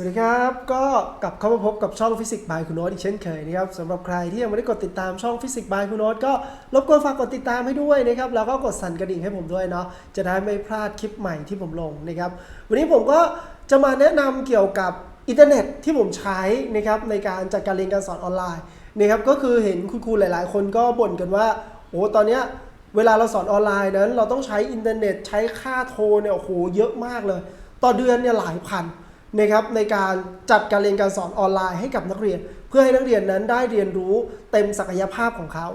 สวัสดีครับ ก็กลับเข้ามาพบกับช่องฟิสิกส์บายคุณโน้ตอีกเช่นเคยนะครับสำหรับใครที่ยังไม่ได้กดติดตามช่องฟิสิกส์บายคุณโน้ตก็รบกวนฝากกดติดตามให้ด้วยนะครับแล้วก็กดสั่นกระดิ่งให้ผมด้วยเนาะจะได้ไม่พลาดคลิปใหม่ที่ผมลงนะครับวันนี้ผมก็จะมาแนะนำเกี่ยวกับอินเทอร์เน็ตที่ผมใช้นะครับในการจัดการเรียนการสอนออนไลน์นะครับก็คือเห็นคุณครูหลาย ๆ คนก็บ่นกันว่าโอ้ตอนเนี้ยเวลาเราสอนออนไลน์นั้น เราต้องใช้อินเทอร์เน็ตใช้ค่าโทรเนี่ยโอ้โหเยอะมากเลย ต่อเดือนเนี่ยหลายพัน นะครับในการจัดการเรียนการสอนออนไลน์ให้กับนักเรียน เพื่อให้นักเรียนนั้นได้เรียนรู้เต็มศักยภาพของเขา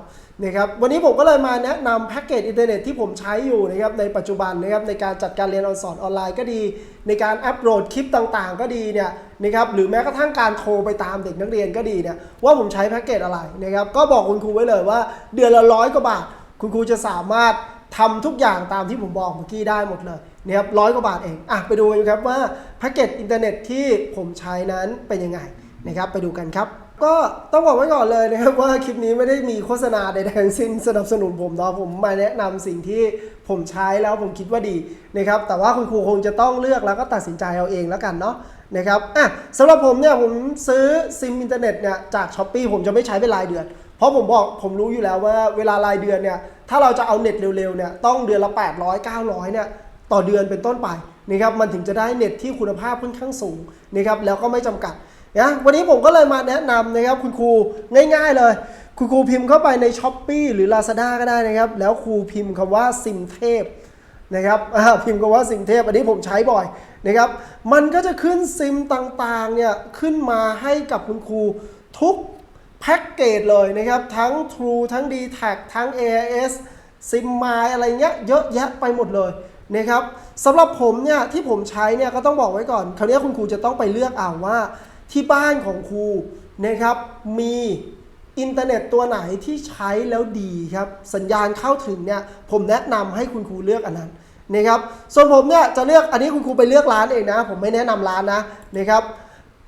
นะครับวันนี้ผมก็เลยมาแนะนำแพ็กเกจอินเทอร์เน็ตที่ผมใช้อยู่นะครับในปัจจุบันนะครับในการจัดการเรียนออนสอนออนไลน์ก็ดี ในการอัปโหลดคลิปต่างๆ ก็ดีเนี่ยนะครับหรือแม้กระทั่งการโทรไปตามเด็กนักเรียนก็ดีเนี่ยว่าผมใช้แพ็กเกจอะไรนะครับก็บอกคุณครูไว้เลยว่าเดือนละร้อยกว่าบาทคุณครูจะสามารถ ทำทุกอย่างตามที่ผมบอกเมื่อกี้ได้หมดเลยนะครับร้อยกว่าบาทเองอะไปดูกันครับว่าแพ็กเกจอินเทอร์เน็ตที่ผมใช้นั้นเป็นยังไงนะครับไปดูกันครับ ก็ต้องบอกไว้ก่อนเลยนะครับว่าคลิปนี้ไม่ได้มีโฆษณาใดๆทั้งสิ้นสนับสนุนผมเนาะผมมาแนะนำสิ่งที่ผมใช้แล้วผมคิดว่าดีนะครับแต่ว่าคุณครูคงจะต้องเลือกแล้วก็ตัดสินใจเอาเองแล้วกันเนาะนะครับอะสำหรับผมเนี่ยผมซื้อซิมอินเทอร์เน็ตเนี่ยจากช้อปปีผมจะไม่ใช้เป็นรายเดือน เพราะผมบอกผมรู้อยู่แล้วว่าเวลารายเดือนเนี่ย ถ้าเราจะเอาเน็ตเร็วๆเนี่ยต้องเดือนละ 800 900เนี่ยต่อเดือนเป็นต้นไปนะครับมันถึงจะได้เน็ตที่คุณภาพค่อนข้างสูงนะครับแล้วก็ไม่จำกัดนะวันนี้ผมก็เลยมาแนะนำนะครับคุณครูง่าย ๆ เลย คุณครูพิมพ์เข้าไปใน s h อ p e e หรือ Lazada ก็ได้นะครับ แล้วครูพิมพ์คำว่าซิมเทพนะครับพิมพ์คำว่าซิมเทพ อันนี้ผมใช้บ่อยนะครับ มันก็จะขึ้นซิมต่างๆเนี่ยขึ้นมาให้กับคุณครูทุก แพ็กเกจเลยนะครับ ทั้ง True ทั้ง d t แททั้ง AIS ซิมมาอะไรเงี้ยเยอะแยะไปหมดเลยนะครับสำหรับผมเนี่ยที่ผมใช้เนี่ยก็ต้องบอกไว้ก่อน คราวนี้คุณครูจะต้องไปเลือกเอาว่า ที่บ้านของครูนะครับมีอินเทอร์เน็ตตัวไหนที่ใช้แล้วดีครับ สัญญาณเข้าถึงเนี่ยผมแนะนำให้คุณครูเลือกอันนั้นนะครับส่วนผมเนี่ยจะเลือกอันนี้คุณครูไปเลือกร้านเองนะ ผมไม่แนะนำร้านนะนะครับ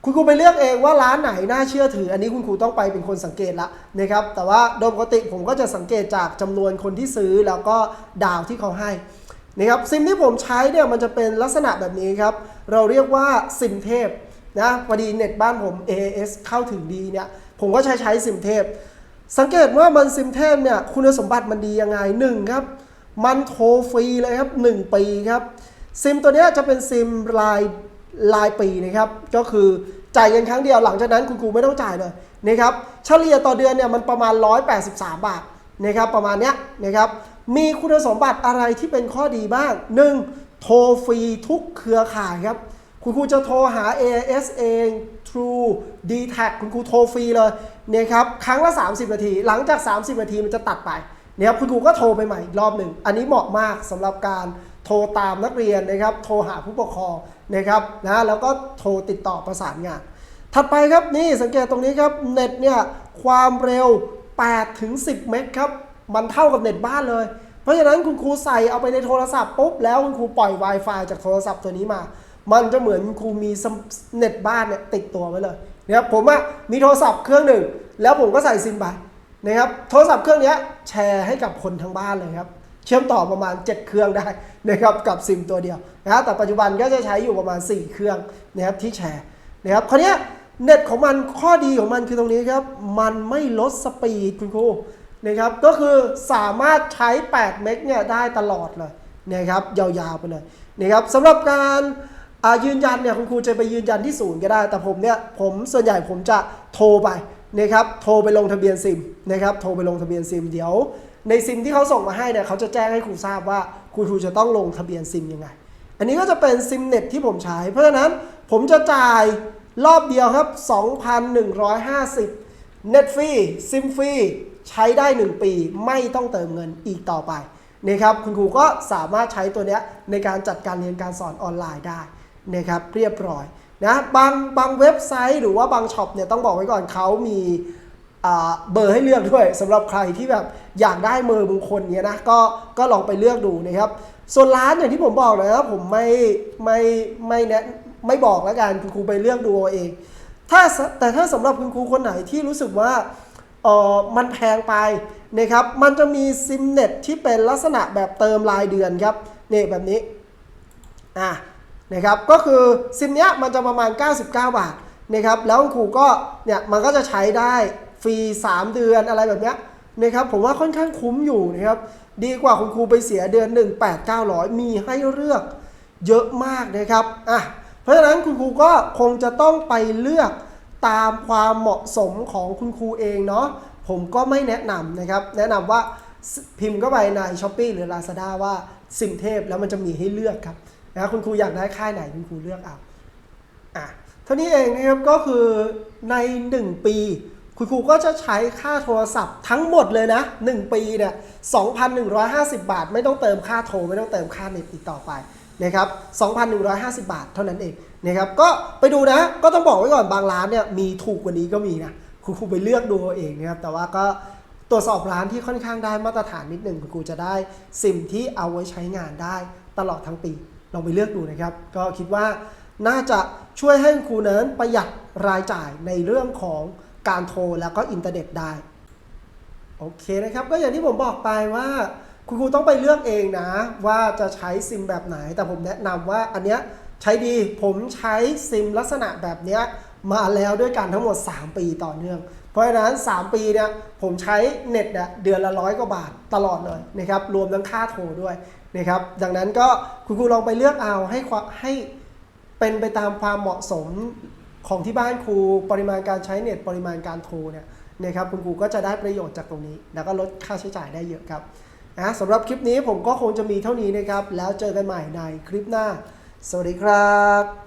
คุณครูไปเลือกเองว่าร้านไหนน่าเชื่อถือ อันนี้คุณครูต้องไปเป็นคนสังเกตละนะครับ แต่ว่าโดยปกติผมก็จะสังเกตจากจำนวนคนที่ซื้อแล้วก็ดาวที่เขาให้นะครับซิมที่ผมใช้เนี่ยมันจะเป็นลักษณะแบบนี้ครับ เราเรียกว่าซิมเทพนะพอดีเน็ตบ้านผม AAS เข้าถึงดีเนี่ยผมก็ใช้ใช้ซิมเทพ สังเกตว่ามันซิมเทพเนี่ยคุณสมบัติมันดียังไงหนึ่งครับ มันโทรฟรีเลยครับ 1 ปีครับ ซิมตัวเนี้ยจะเป็นซิมรายรายปีนะครับ ก็คือ จ่ายเงินครั้งเดียวหลังจากนั้นคุณครูไม่ต้องจ่ายเลยนะครับเฉลี่ยต่อเดือนเนี่ยมันประมาณ 183 บาทนะครับประมาณเนี้ยนะครับมีคุณสมบัติอะไรที่เป็นข้อดีบ้าง 1. โทรฟรีทุกเครือข่ายครับคุณครูจะโทรหา AIS เอง True d t a c คุณครูโทรฟรีเลยนะครับครั้งละ 30 นาที หลังจาก 30 นาทีมันจะตัดไปนะครับคุณครูก็โทรไปใหม่อีกรอบหนึ่ง อันนี้เหมาะมากสำหรับการโทรตามนักเรียนนะครับ โทรหาผู้ปกครอง นะครับนะแล้วก็โทรติดต่อประสานงาน ถัดไปครับนี่สังเกตตรงนี้ครับเน็ตเนี่ยความเร็ว8ถึง10 เมกครับมันเท่ากับเน็ตบ้านเลย เพราะฉะนั้นคุณครูใส่เอาไปในโทรศัพท์ปุ๊บแล้วคุณครูปล่อย Wi-Fi จากโทรศัพท์ตัวนี้มา มันจะเหมือนครูมีเน็ตบ้านเนี่ยติดตัวไว้เลยนะครับผมอะมีโทรศัพท์เครื่องหนึ่ง แล้วผมก็ใส่ซิมไปนะครับโทรศัพท์เครื่องนี้แชร์ให้กับคนทั้งบ้านเลยครับ เชื่อมต่อประมาณ 7 เครื่องได้นะครับกับซิมตัวเดียวนะครับแต่ปัจจุบันก็จะใช้อยู่ประมาณ 4 เครื่องนะครับที่แชร์นะครับคราวนี้เน็ตของมันข้อดีของมันคือตรงนี้ครับ มันไม่ลดสปีดคุณครูนะครับก็คือสามารถใช้ 8 เมกเนี่ยได้ตลอดเลยนะครับยาวๆไปเลยนะครับสำหรับการอ่ายืนยันเนี่ยคุณครูจะไปยืนยันที่ศูนย์ก็ได้ แต่ผมเนี่ยผมส่วนใหญ่ผมจะโทรไป นะครับโทรไปลงทะเบียนซิมนะครับโทรไปลงทะเบียนซิมเดี๋ยว ในซิมที่เขาส่งมาให้เนี่ยเขาจะแจ้งให้ครูทราบว่าคุณครูจะต้องลงทะเบียนซิมยังไง อันนี้ก็จะเป็นซิมเน็ตที่ผมใช้ เพราะฉะนั้นผมจะจ่ายรอบเดียวครับ 2,150 เน็ตฟรีซิมฟรีใช้ได้ 1 ปีไม่ต้องเติมเงินอีกต่อไปนะครับคุณครูก็สามารถใช้ตัวนี้ในการจัดการเรียนการสอนออนไลน์ได้นะครับเรียบร้อย นะบางบางเว็บไซต์หรือว่าบางช็อปเนี่ยต้องบอกไว้ก่อนเขามีเบอร์ให้เลือกด้วยสำหรับใครที่แบบอยากได้เบอร์มงคลเนี้ยนะก็ก็ลองไปเลือกดูนะครับ ส่วนร้านอย่างที่ผมบอกนะครับผมไม่ไม่ไม่แนะไม่บอกแล้วกันคุณครูไปเลือกดูเอาเอง ถ้าแต่ถ้าสำหรับคุณครูคนไหนที่รู้สึกว่าเออมันแพงไปนะครับมันจะมีซิมเน็ตที่เป็นลักษณะแบบเติมรายเดือนครับนี่แบบนี้อะ นะครับก็คือซิมเนี้ยมันจะประมาณ 99 บาทนะครับแล้วคุณครูก็เนี่ยมันก็จะใช้ได้ฟรี 3 เดือนอะไรแบบเนี้ยนะครับผมว่าค่อนข้างคุ้มอยู่นะครับดีกว่าคุณครูไปเสียเดือน 1 8 900 มีให้เลือกเยอะมากนะครับอะเพราะฉะนั้นคุณครูก็คงจะต้องไปเลือกตามความเหมาะสมของคุณครูเองเนาะผมก็ไม่แนะนำนะครับ แนะนำว่าพิมพ์เข้าไปใน s h อ p e e หรือ Lazada ว่าซิมเทพแล้วมันจะมีให้เลือกครับ นะคุณครูอยากได้ค่ายไหนคุณครูเลือกเอาอะเท่านี้เองนะครับก็คือใน 1 ปี คุณครูก็จะใช้ค่าโทรศัพท์ทั้งหมดเลยนะ 1 ปีเนี่ย2,150 บาท ไม่ต้องเติมค่าโทร ไม่ต้องเติมค่าเน็ตอีกต่อไปนะครับ2,150 บาท เท่านั้นเองนะครับก็ไปดูนะก็ต้องบอกไว้ก่อนบางร้านเนี่ยมีถูกกว่านี้ก็มีนะคุณครูไปเลือกดูเองนะครับแต่ว่าก็ตรวจสอบร้านที่ค่อนข้างได้มาตรฐานนิดหนึ่งคุณครูจะได้ซิมที่เอาไว้ใช้งานได้ตลอดทั้งปี ลองไปเลือกดูนะครับ ก็คิดว่าน่าจะช่วยให้คุณครูนั้นประหยัดรายจ่ายในเรื่องของการโทรแล้วก็อินเทอร์เน็ตได้ โอเคนะครับ ก็อย่างที่ผมบอกไปว่าคุณครูต้องไปเลือกเองนะ ว่าจะใช้ซิมแบบไหน แต่ผมแนะนำว่าอันเนี้ยใช้ดีผมใช้ซิมลักษณะแบบเนี้ย มาแล้วด้วยกันทั้งหมด 3 ปีต่อเนื่อง เพราะฉะนั้น 3 ปีเนี่ยผมใช้เน็ตเนี่ยเดือนละร้อยกว่าบาทตลอดเลยนะครับรวมทั้งค่าโทรด้วยนะครับดังนั้นก็คุณครูลองไปเลือกเอาให้ให้เป็นไปตามความเหมาะสมของที่บ้านครูปริมาณการใช้เน็ตปริมาณการโทรเนี่ยนะครับคุณครูก็จะได้ประโยชน์จากตรงนี้ แล้วก็ลดค่าใช้จ่ายได้เยอะครับนะสำหรับคลิปนี้ผมก็คงจะมีเท่านี้นะครับ แล้วเจอกันใหม่ในคลิปหน้า สวัสดีครับ